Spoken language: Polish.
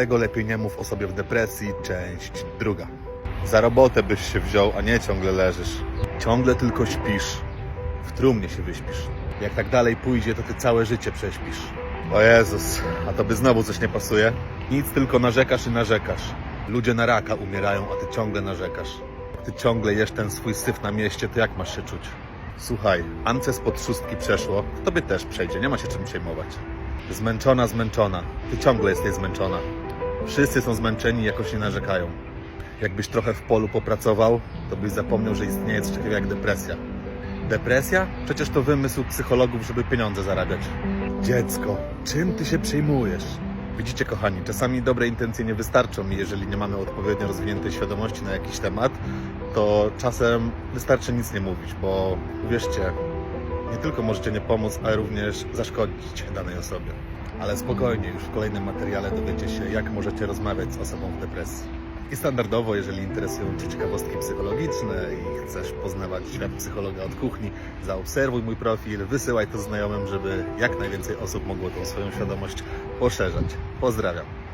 Dlatego lepiej nie mów o sobie w depresji, część druga. Za robotę byś się wziął, a nie ciągle leżysz. Ciągle tylko śpisz. W trumnie się wyśpisz. Jak tak dalej pójdzie, to ty całe życie prześpisz. O Jezus, a to by znowu coś nie pasuje? Nic, tylko narzekasz i narzekasz. Ludzie na raka umierają, a ty ciągle narzekasz. Ty ciągle jesz ten swój syf na mieście, to jak masz się czuć? Słuchaj, Ance spod szóstki przeszło, to tobie też przejdzie, nie ma się czym przejmować. Zmęczona, zmęczona. Ty ciągle jesteś zmęczona. Wszyscy są zmęczeni jakoś nie narzekają. Jakbyś trochę w polu popracował, to byś zapomniał, że istnieje coś takiego jak depresja. Depresja? Przecież to wymysł psychologów, żeby pieniądze zarabiać. Dziecko, czym ty się przejmujesz? Widzicie, kochani, czasami dobre intencje nie wystarczą i jeżeli nie mamy odpowiednio rozwiniętej świadomości na jakiś temat, to czasem wystarczy nic nie mówić, bo uwierzcie, nie tylko możecie nie pomóc, ale również zaszkodzić danej osobie. Ale spokojnie, już w kolejnym materiale dowiecie się, jak możecie rozmawiać z osobą w depresji. I standardowo, jeżeli interesują Cię ciekawostki psychologiczne i chcesz poznawać świat psychologa od kuchni, zaobserwuj mój profil, wysyłaj to znajomym, żeby jak najwięcej osób mogło tą swoją świadomość poszerzać. Pozdrawiam.